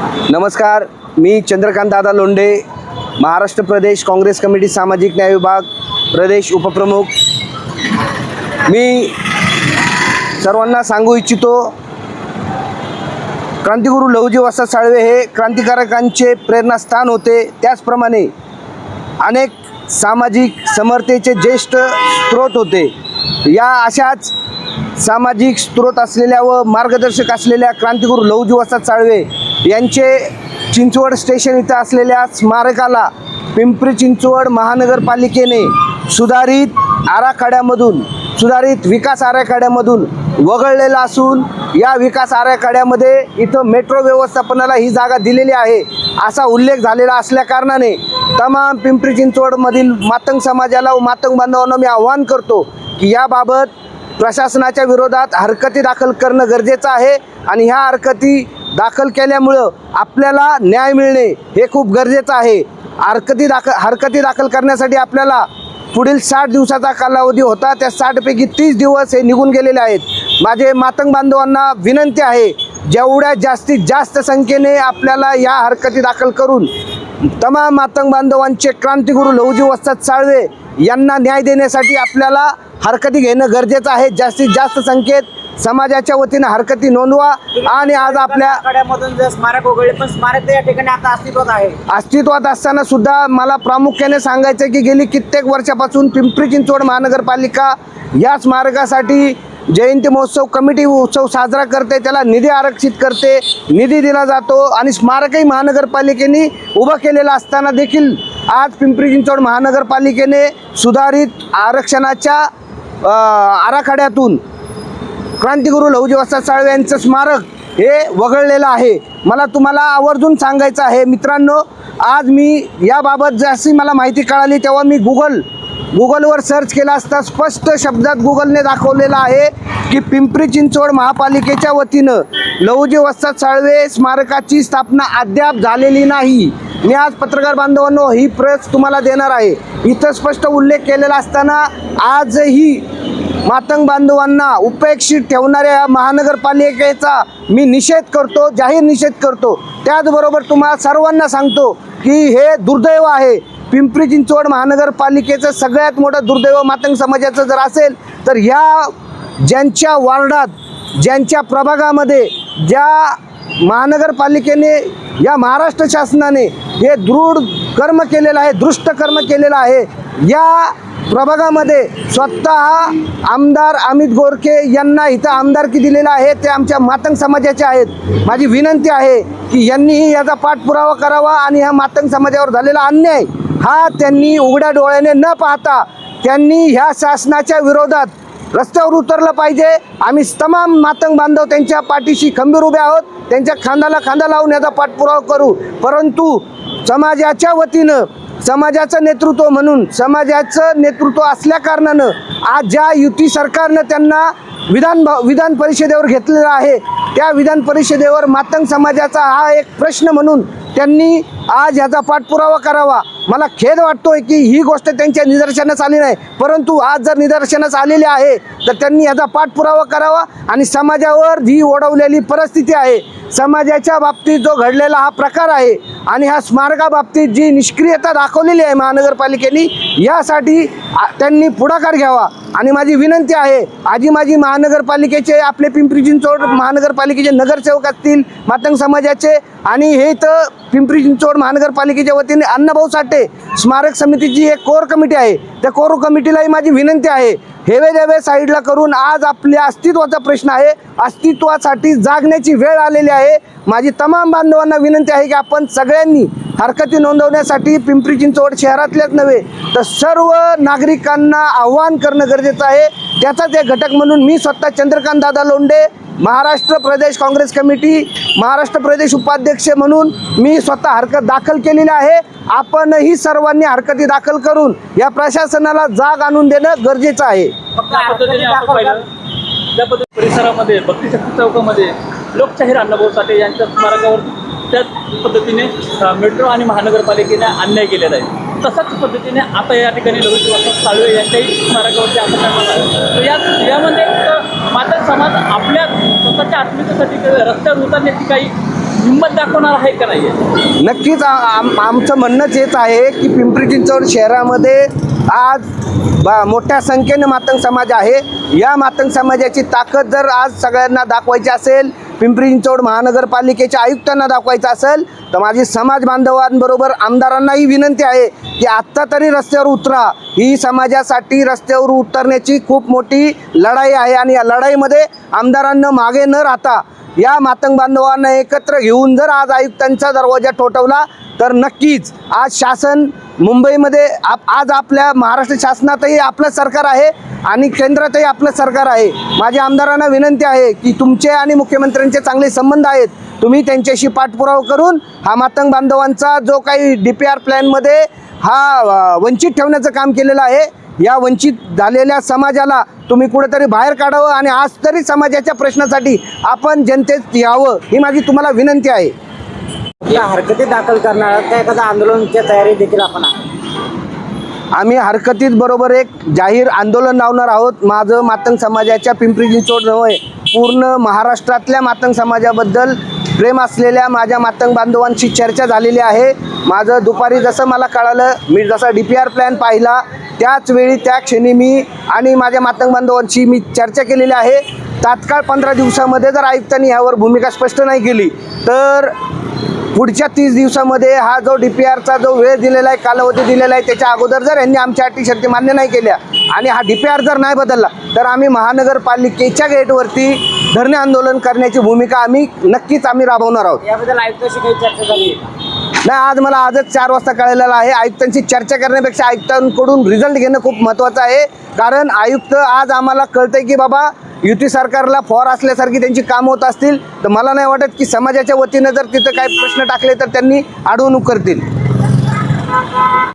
नमस्कार मी चंद्रकांत दादा लोंढे महाराष्ट्र प्रदेश काँग्रेस कमिटी सामाजिक न्याय विभाग प्रदेश उपप्रमुख. मी सर्वांना सांगू इच्छितो क्रांतिगुरू लहुजी वसा साळवे हे क्रांतिकारकांचे प्रेरणास्थान होते. त्याचप्रमाणे अनेक सामाजिक समर्थेचे ज्येष्ठ स्रोत होते. या अशाच सामाजिक स्रोत असलेल्या व मार्गदर्शक असलेल्या क्रांतिगुरू लहुजी वसा साळवे यांचे चिंचवड स्टेशन इथं असलेल्या स्मारकाला पिंपरी चिंचवड महानगरपालिकेने सुधारित आराखड्यामधून सुधारित विकास आराखड्यामधून वगळलेला असून या विकास आराखड्यामध्ये इथं मेट्रो व्यवस्थापनाला ही जागा दिलेली आहे असा उल्लेख झालेला असल्याकारणाने तमाम पिंपरी चिंचवडमधील मातंग समाजाला व मातंग बांधवांना मी आव्हान करतो की याबाबत प्रशासनाच्या विरोधात हरकती दाखल करणं गरजेचं आहे आणि ह्या हरकती दाखल केल्यामुळं आपल्याला न्याय मिळणे हे खूप गरजेचं आहे. हरकती दाखल हरकती दाखल करण्यासाठी आपल्याला पुढील साठ दिवसाचा कालावधी होता. त्या साठपैकी तीस दिवस हे निघून गेलेले आहेत. माझे मातंग बांधवांना विनंती आहे जेवढ्या जास्तीत जास्त संख्येने आपल्याला या हरकती दाखल करून तमाम मातंग बांधवांचे क्रांतिगुरू लहुजी वस्ताद साळवे यांना न्याय देण्यासाठी आपल्याला हरकती घेणं गरजेचं आहे. जास्तीत जास्त संख्येत समाजाच्या वतीनं हरकती नोंदवा आणि आज आपल्या स्मारक वगळले पण स्मारक या ठिकाणी आता अस्तित्वात आहे. अस्तित्वात असताना सुद्धा मला प्रामुख्याने सांगायचं की गेली कित्येक वर्षापासून पिंपरी चिंचवड महानगरपालिका या स्मारकासाठी जयंती महोत्सव कमिटी उत्सव साजरा करते त्याला निधी आरक्षित करते निधी दिला जातो आणि स्मारकही महानगरपालिकेने उभं केलेलं असताना देखील आज पिंपरी चिंचवड महानगरपालिकेने सुधारित आरक्षणाच्या आराखड्यातून क्रांतिगुरू लहुजी वस्ताद साळवे यांचं स्मारक हे वगळलेलं आहे. मला तुम्हाला आवर्जून सांगायचं आहे मित्रांनो आज मी याबाबत जशी मला माहिती कळाली तेव्हा मी गुगल गुगलवर सर्च केला असता स्पष्ट शब्दात गुगलने दाखवलेलं आहे की पिंपरी चिंचवड महापालिकेच्या वतीनं लहुजी वस्ताद साळवे स्मारकाची स्थापना अद्याप झालेली नाही. मी आज पत्रकार बांधवांनो ही प्रेस तुम्हाला देणार आहे. इथं स्पष्ट उल्लेख केलेला असताना आजही मातंग बांधवांना उपेक्षित ठेवणाऱ्या या महानगरपालिकेचा मी निषेध करतो जाहीर निषेध करतो. त्याचबरोबर तुम्हाला सर्वांना सांगतो की हे दुर्दैव आहे. पिंपरी चिंचवड महानगरपालिकेचं सगळ्यात मोठं दुर्दैव मातंग समाजाचं जर असेल तर ह्या ज्यांच्या वार्डात ज्यांच्या प्रभागामध्ये ज्या महानगरपालिकेने या महाराष्ट्र शासनाने हे दृढ कर्म केलेलं आहे दृष्ट कर्म केलेलं आहे या प्रभागामध्ये स्वतः आमदार अमित गोरखे यांना इथं आमदारकी दिलेला आहे. ते आमच्या मातंग समाजाचे आहेत. माझी विनंती आहे की यांनीही याचा पाठपुरावा करावा आणि ह्या मातंग समाजावर झालेला अन्याय हा त्यांनी उघड्या डोळ्याने न पाहता त्यांनी ह्या शासनाच्या विरोधात रस्त्यावर उतरलं पाहिजे. आम्ही तमाम मातंग बांधव त्यांच्या पाठीशी खंबीर उभे आहोत. त्यांच्या खांद्याला खांदा लावून याचा पाठपुरावा करू. परंतु समाजाच्या वतीनं समाजाचं नेतृत्व म्हणून समाजाचं नेतृत्व असल्या कारणानं आज ज्या युती सरकारनं त्यांना विधान विधान परिषदेवर घेतलेलं आहे त्या विधान परिषदेवर मातंग समाजाचा हा एक प्रश्न म्हणून त्यांनी आज याचा पाठपुरावा करावा. मला खेद वाटतोय की ही गोष्ट त्यांच्या निदर्शनास आली नाही. परंतु आज जर निदर्शनास आलेली आहे तर त्यांनी याचा पाठपुरावा करावा आणि समाजावर जी ओढवलेली परिस्थिती आहे. समाजाच्या बाबतीत जो घडलेला हा प्रकार आहे आणि ह्या स्मारकाबाबतीत जी निष्क्रियता दाखवलेली आहे महानगरपालिकेने यासाठी त्यांनी पुढाकार घ्यावा. आणि माझी विनंती आहे आजी माझी महानगरपालिकेचे आपले पिंपरी चिंचवड महानगरपालिकेचे नगरसेवक असतील मातंग समाजाचे आणि हे इथं पिंपरी चिंचवड महानगरपालिकेच्या वतीने अण्णाभाऊ साठे स्मारक समितीची एक कोर कमिटी आहे. त्या कोर कमिटीलाही माझी विनंती आहे हेवे देवे साईडला करून आज आपल्या अस्तित्वाचा प्रश्न आहे अस्तित्वासाठी जागण्याची वेळ आलेली आहे. माझी तमाम बांधवांना विनंती आहे की आपण सगळ्यांनी हरकती नोंदवण्यासाठी पिंपरी चिंचवड शहरातल्याच नव्हे तर सर्व नागरिकांना आव्हान करणं गरजेचं आहे. त्याचाच एक घटक म्हणून मी स्वतः चंद्रकांत दादा लोंडे महाराष्ट्र प्रदेश काँग्रेस कमिटी महाराष्ट्र प्रदेश उपाध्यक्ष म्हणून मी स्वतः हरकत दाखल केलेली आहे. आपणही सर्वांनी हरकती दाखल करून या प्रशासनाला जाग आणून देणं गरजेचं आहे. परिसरामध्ये भक्ती शक्ती चौकामध्ये लोकशाहीर अण्णाभाऊ साठे यांच्या स्मारकावर त्याच पद्धतीने मेट्रो आणि महानगरपालिकेने अन्याय केलेला आहे. तसंच पद्धतीने आता या ठिकाणी लघुजी वासव साळवे यांच्याही स्मारकावरती आता करण्यात तर या यामध्ये एक माता समाज आपल्या स्वतःच्या आत्मीयतेसाठी रस्त्यावर उतरण्याची काही हिंमत दाखवणार आहे का नाही नक्कीच आम- आमचं म्हणणंच हेच आहे की पिंपरी चिंचवड शहरामध्ये आज बा मोठ्या संख्येने मातंग समाज आहे. या मातंग समाजाची ताकद जर आज सगळ्यांना दाखवायची असेल पिंपरी चिंचवड महानगरपालिकेच्या आयुक्तांना दाखवायचं असेल तर माझी समाज बांधवांबरोबर आमदारांनाही विनंती आहे की आत्ता तरी रस्त्यावर उतरा. ही समाजासाठी रस्त्यावर उतरण्याची खूप मोठी लढाई आहे आणि या लढाईमध्ये आमदारांना मागे न राहता या मातंग बांधवांना एकत्र घेऊन जर आज आयुक्तांचा दरवाजा ठोठवला तर नक्कीच आज शासन मुंबईमध्ये आप आज आपल्या महाराष्ट्र शासनातही आपलं सरकार आहे आणि केंद्रातही आपलं सरकार आहे. माझ्या आमदारांना विनंती आहे की तुमचे आणि मुख्यमंत्र्यांचे चांगले संबंध आहेत. तुम्ही त्यांच्याशी पाठपुरावा करून हा मातंग बांधवांचा जो काही डी पी आर प्लॅनमध्ये हा वंचित ठेवण्याचं काम केलेलं आहे या वंचित झालेल्या समाजाला तुम्ही कुठेतरी बाहेर काढावं आणि आज तरी समाजाच्या प्रश्नासाठी आपण जनतेत यावं ही माझी तुम्हाला विनंती आहे. या हरकती दाखल करणार आहात त्या एखादा आंदोलनच्या तयारी देखील आपण आम्ही हरकतीत बरोबर एक जाहीर आंदोलन लावणार आहोत. माझं मातंग समाजाच्या पिंपरी चिंचवड नव्हे पूर्ण महाराष्ट्रातल्या मातंग समाजाबद्दल प्रेम असलेल्या माझ्या मातंग बांधवांशी चर्चा झालेली आहे. माझं दुपारी जसं मला कळालं मी जसा डी पी आर प्लॅन पाहिला त्याच वेळी त्या क्षणी मी आणि माझ्या मातंग बांधवांशी मी चर्चा केलेली आहे. तात्काळ पंधरा दिवसामध्ये जर आयुक्तांनी यावर भूमिका स्पष्ट नाही केली तर पुढच्या तीस दिवसामध्ये हा जो डी पी आरचा जो वेळ दिलेला आहे कालावधी दिलेला आहे त्याच्या अगोदर जर यांनी आमच्या अटी शर्ती मान्य नाही केल्या आणि हा डी पी आर जर नाही बदलला तर आम्ही महानगरपालिकेच्या गेटवरती धरणे आंदोलन करण्याची भूमिका आम्ही नक्कीच आम्ही राबवणार आहोत. याबद्दल आयुक्ताशी काही चर्चा झाली. नाही आज मला आजच चार वाजता कळलेलं आहे. आयुक्तांची चर्चा करण्यापेक्षा आयुक्तांकडून रिझल्ट घेणं खूप महत्त्वाचं आहे. कारण आयुक्त आज आम्हाला कळतंय की बाबा युती सरकारला फॉर असल्यासारखी त्यांची कामं होत असतील. तर मला नाही वाटत की समाजाच्या वतीनं जर तिथं काही प्रश्न टाकले तर त्यांनी अडवणूक करतील.